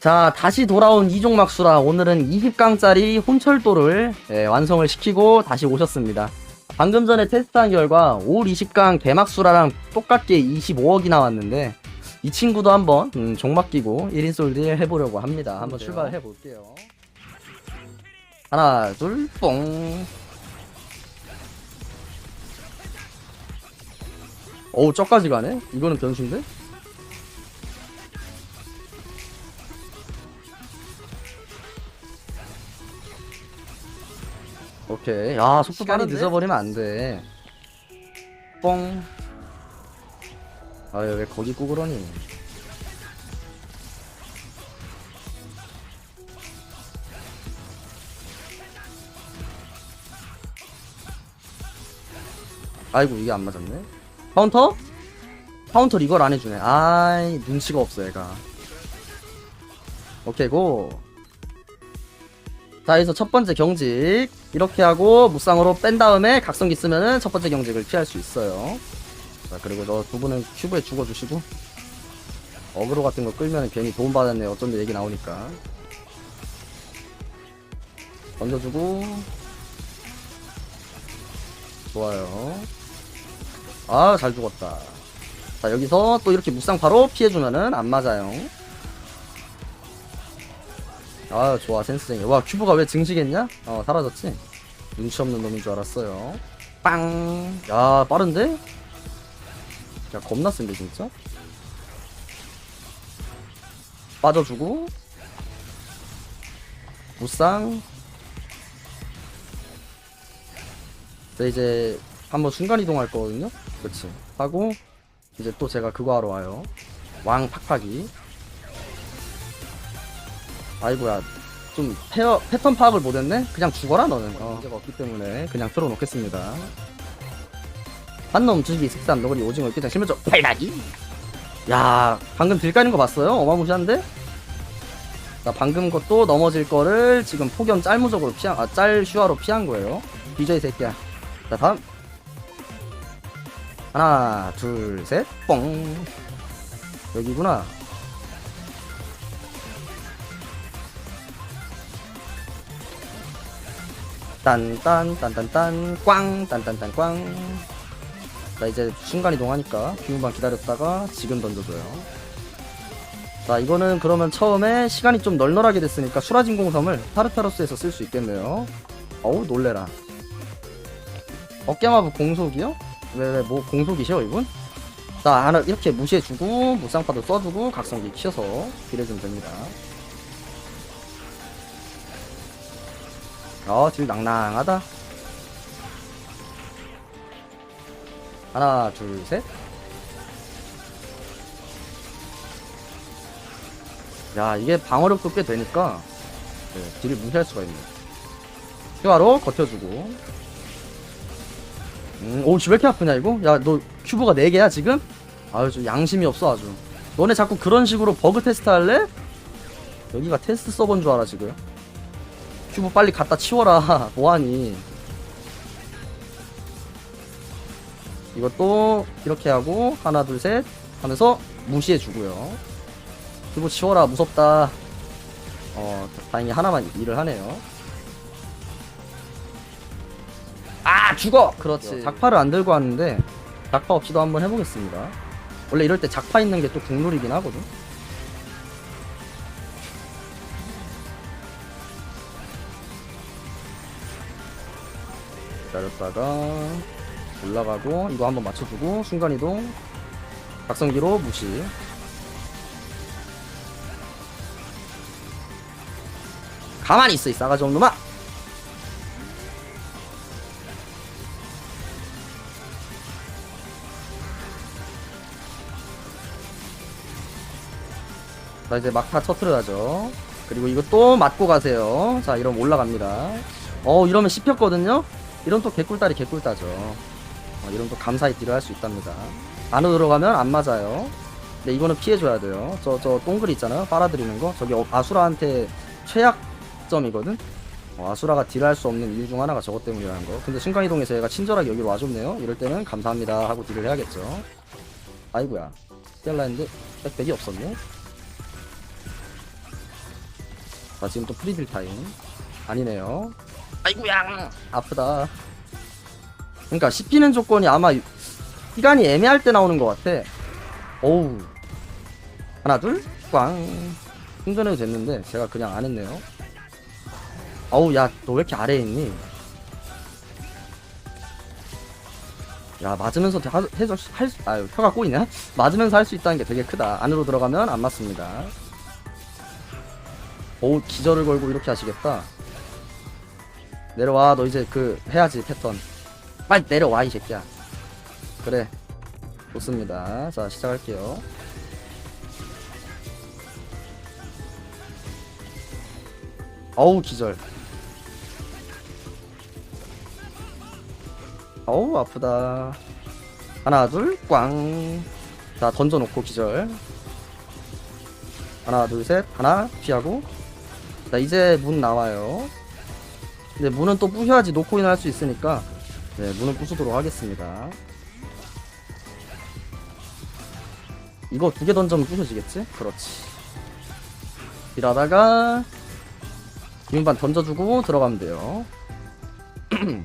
자, 다시 돌아온 이종막수라 오늘은 20강짜리 혼철도를 예, 완성을 시키고 다시 오셨습니다. 방금 전에 테스트한 결과 올 20강 대막수라랑 똑같게 25억이 나왔는데 이 친구도 한번 음, 종막 끼고 1인 솔딜 해보려고 합니다. 한번 출발해 볼게요. 하나, 둘, 뽕. 어우, 저까지 가네? 이거는 변수인데? 오케이. 야, 속도 빨리 늦어버리면 안 돼. 뽕. 아유, 왜 거기 꾸 그러니? 아이고, 이게 안 맞았네. 카운터? 카운터 이걸 안 해주네. 아이, 눈치가 없어, 얘가. 오케이, 고. 자, 여기서 첫 번째 경직. 이렇게 하고 무쌍으로 뺀 다음에 각성기 쓰면은 첫 번째 경직을 피할 수 있어요. 자, 그리고 저 두 분은 큐브에 죽어주시고. 어그로 같은 거 끌면 괜히 도움 받았네. 어쩐데 얘기 나오니까. 던져주고. 좋아요. 아, 잘 죽었다. 자, 여기서 또 이렇게 무쌍 바로 피해주면은 안 맞아요. 아 좋아 센스쟁이 와 큐브가 왜 증식했냐? 어 사라졌지? 눈치 없는 놈인 줄 알았어요 빵 야 빠른데? 야 겁나 센데 진짜? 빠져주고 무쌍 자 이제 한번 순간이동할 거거든요? 그치 하고 이제 또 제가 그거 하러 와요 왕 팍팍이 아이고야 좀 페어, 패턴 파악을 못했네? 그냥 죽어라 너는. 어, 문제가 없기 때문에 그냥 틀어놓겠습니다. 한놈 주식이 식산 너구리 오징어 육개장 실면적. 팔다기 야 방금 딜 까는 거 봤어요? 어마무시한데? 자 방금 것도 넘어질 거를 지금 폭염 짤무적으로 피한 아짤 슈화로 피한 거예요. 이 새끼야. 자 다음. 하나 둘셋뽕 여기구나 딴딴딴딴딴 꽝 딴딴딴 꽝. 자 이제 순간 이동하니까 비문만 기다렸다가 지금 던져줘요. 자 이거는 그러면 처음에 시간이 좀 널널하게 됐으니까 수라진 공섬을 타르타로스에서 쓸 수 있겠네요. 어우 놀래라. 어깨마부 공속이요? 왜왜 뭐 공속이셔 이분? 자 하나 이렇게 무시해주고 무쌍파도 써주고 각성기 키워서 딜해주면 됩니다. 어, 질 낭낭하다. 하나, 둘, 셋. 야, 이게 방어력도 꽤 되니까, 네, 딜을 무시할 수가 있네. 큐아로 버텨주고. 음, 오, 씨, 왜 이렇게 아프냐, 이거? 야, 너 큐브가 4개야, 지금? 아유, 좀 양심이 없어, 아주. 너네 자꾸 그런 식으로 버그 테스트 할래? 여기가 테스트 서버인 줄 알아, 지금. 큐브 빨리 갖다 치워라. 뭐하니? 이것도 이렇게 하고 하나 둘 셋 하면서 무시해주고요. 큐브 치워라. 무섭다. 어 다행히 하나만 일을 하네요. 아 죽어! 그렇지. 작파를 안 들고 왔는데 작파 없이도 한번 해보겠습니다. 원래 이럴 때 작파 있는 게 또 국룰이긴 하거든 기다렸다가 올라가고 이거 한번 맞춰주고 순간이동. 각성기로 무시. 가만히 있어 이 싸가지 없는 놈아! 자 이제 막타 터트려야죠. 그리고 이거 또 맞고 가세요. 자 이러면 올라갑니다. 어 이러면 씹혔거든요 이런 또 개꿀다리 개꿀다죠. 어, 이런 또 감사히 딜을 할 수 있답니다. 안으로 들어가면 안 맞아요. 근데 이거는 피해줘야 돼요. 저, 저 동글 있잖아요. 빨아들이는 거. 저기 어- 아수라한테 최약점이거든. 어, 아수라가 딜할 수 없는 이유 중 하나가 저것 때문이라는 거. 근데 순간이동해서 얘가 친절하게 여기로 와줬네요. 이럴 때는 감사합니다 하고 딜을 해야겠죠. 아이고야. 텔라 했는데 백백이 없었네. 자 지금 또 프리딜 타임 아니네요 아이고야 아프다 그러니까 씹히는 조건이 아마 시간이 애매할 때 나오는 것 같아 어우 하나 둘꽝 충전해도 됐는데 제가 그냥 안 했네요 어우 야 너 왜 이렇게 아래에 있니 야 맞으면서 수- 할 수, 아유 혀가 꼬이냐? 맞으면서 할 수 있다는 게 되게 크다. 안으로 들어가면 안 맞습니다. 오 기절을 걸고 이렇게 하시겠다. 내려와 너 이제 그 해야지 패턴. 빨리 내려와 이 새끼야. 그래 좋습니다. 자 시작할게요. 어우 기절. 어우 아프다 하나 둘꽝자 던져놓고 기절 하나 둘 셋 하나 피하고 자 이제 문 나와요 근데 문은 또 부셔야지 노코인 할수 있으니까 네 문은 부수도록 하겠습니다 이거 두 개 던져면 부셔지겠지? 그렇지 이러다가 비빔반 던져주고 들어가면 돼요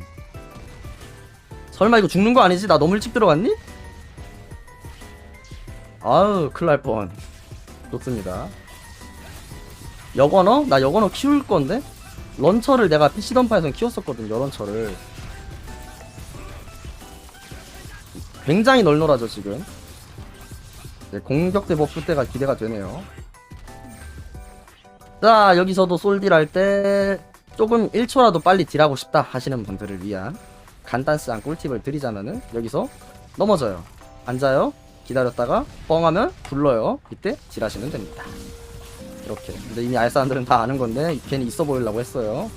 설마 이거 죽는 거 아니지? 나 너무 일찍 들어갔니? 아우 큰일 날 뻔. 좋습니다. 여건어? 나 여건어 키울 건데? 런처를 내가 PC던파에선 키웠었거든, 여런처를. 굉장히 널널하죠, 지금. 네, 공격대 버프 때가 기대가 되네요. 자, 여기서도 솔딜 할 때 조금 1초라도 빨리 딜하고 싶다 하시는 분들을 위한 간단한 꿀팁을 드리자면은 여기서 넘어져요 앉아요 기다렸다가 뻥하면 불러요 이때 딜하시면 됩니다 이렇게. 근데 이미 알 사람들은 다 아는 건데 괜히 있어 보이려고 했어요.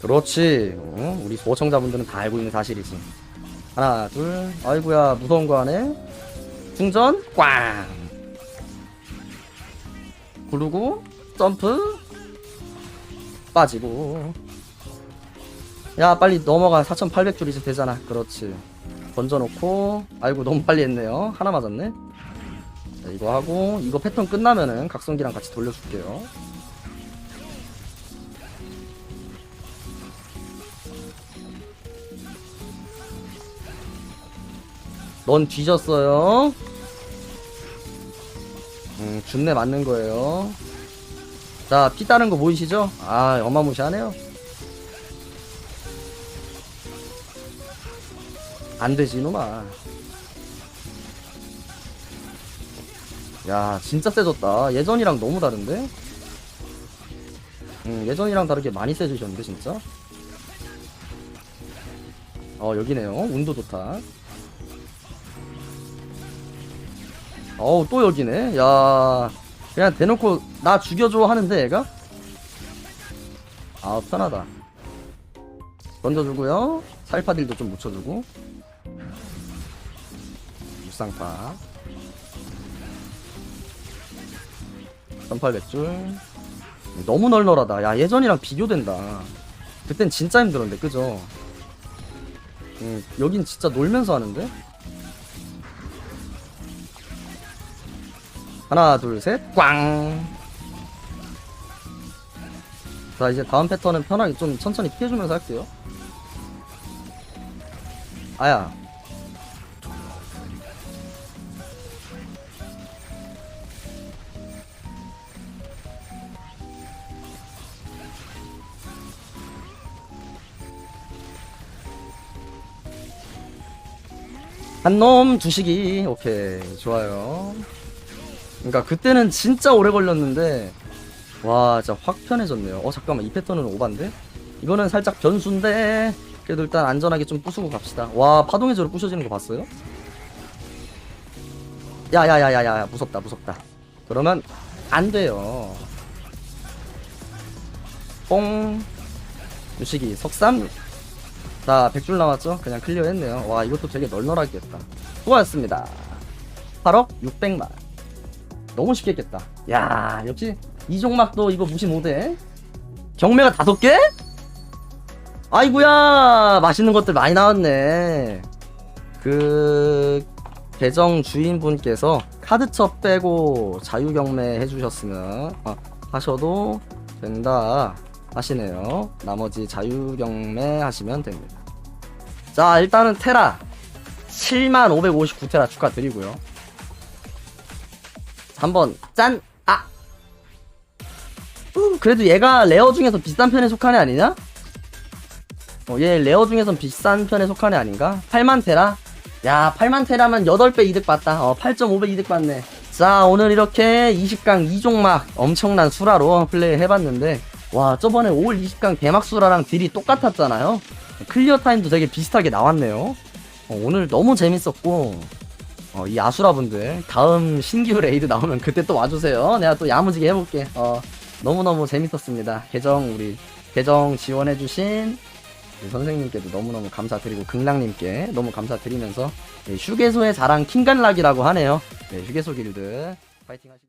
그렇지. 어? 우리 소청자분들은 다 알고 있는 사실이지. 하나 둘. 아이구야 무서운 거 하네 충전 꽝. 구르고 점프. 빠지고. 야 빨리 넘어가. 4800줄 이제 되잖아. 그렇지. 던져놓고. 아이고 너무 빨리 했네요. 하나 맞았네 자, 이거 하고 이거 패턴 끝나면은 각성기랑 같이 돌려줄게요 넌 뒤졌어요 음 준내 맞는 거예요 자, 피 따는 거 보이시죠? 아, 어마무시하네요. 안 되지, 이놈아. 야, 진짜 세졌다. 예전이랑 너무 다른데? 음, 예전이랑 다르게 많이 세지셨는데, 진짜? 어, 여기네요. 운도 좋다. 어우, 또 여기네. 야, 그냥 대놓고 나 죽여줘 하는데 얘가 아 편하다 던져주고요 살파딜도 좀 묻혀주고 육상파 1800줄 너무 널널하다 야 예전이랑 비교된다 그땐 진짜 힘들었는데 그죠 음, 여긴 진짜 놀면서 하는데 하나 둘셋 꽝. 자 이제 다음 패턴은 편하게 좀 천천히 피해주면서 할게요. 아야. 한 놈 두시기. 오케이. 좋아요. 그러니까 그때는 진짜 오래 걸렸는데 와 진짜 확 편해졌네요. 어 잠깐만. 이 패턴은 오반데? 이거는 살짝 변수인데 그래도 일단 안전하게 좀 부수고 갑시다. 와 파동의 저로 부셔지는 거 봤어요? 야야야야야. 무섭다 무섭다. 그러면 안 돼요. 뽕. 유식이 석삼 자 100줄 남았죠? 그냥 클리어 했네요 와 이것도 되게 널널하게 했다 수고하셨습니다 8억 600만 너무 쉽게 했겠다. 야, 역시 이종막도 이거 무시 못해. 경매가 다섯 개? 아이구야, 맛있는 것들 많이 나왔네. 그 계정 주인분께서 카드첩 빼고 자유경매 해주셨으면 어, 하셔도 된다 하시네요. 나머지 자유경매 하시면 됩니다. 자 일단은 테라 7559테라 축하드리고요. 한번 짠! 아! 음, 그래도 얘가 레어 중에서 비싼 편에 속한 애 아니냐? 어, 얘 레어 중에선 비싼 편에 속한 애 아닌가? 8만 테라? 야 8만 테라면 8배 이득 봤다 어 8.5배 이득 봤네 자 오늘 이렇게 20강 2종막 엄청난 수라로 플레이 해봤는데 와 저번에 5월 20강 개막 수라랑 딜이 똑같았잖아요. 클리어 타임도 되게 비슷하게 나왔네요. 어, 오늘 너무 재밌었고 어, 이 아수라분들 다음 신규 레이드 나오면 그때 또 와주세요. 내가 또 야무지게 해볼게. 어, 너무너무 재밌었습니다. 계정 우리 계정 지원해주신 선생님께도 너무너무 감사드리고 극락님께 너무 감사드리면서 네, 휴게소의 자랑 킹간락이라고 하네요. 네, 휴게소 길드 파이팅 하시고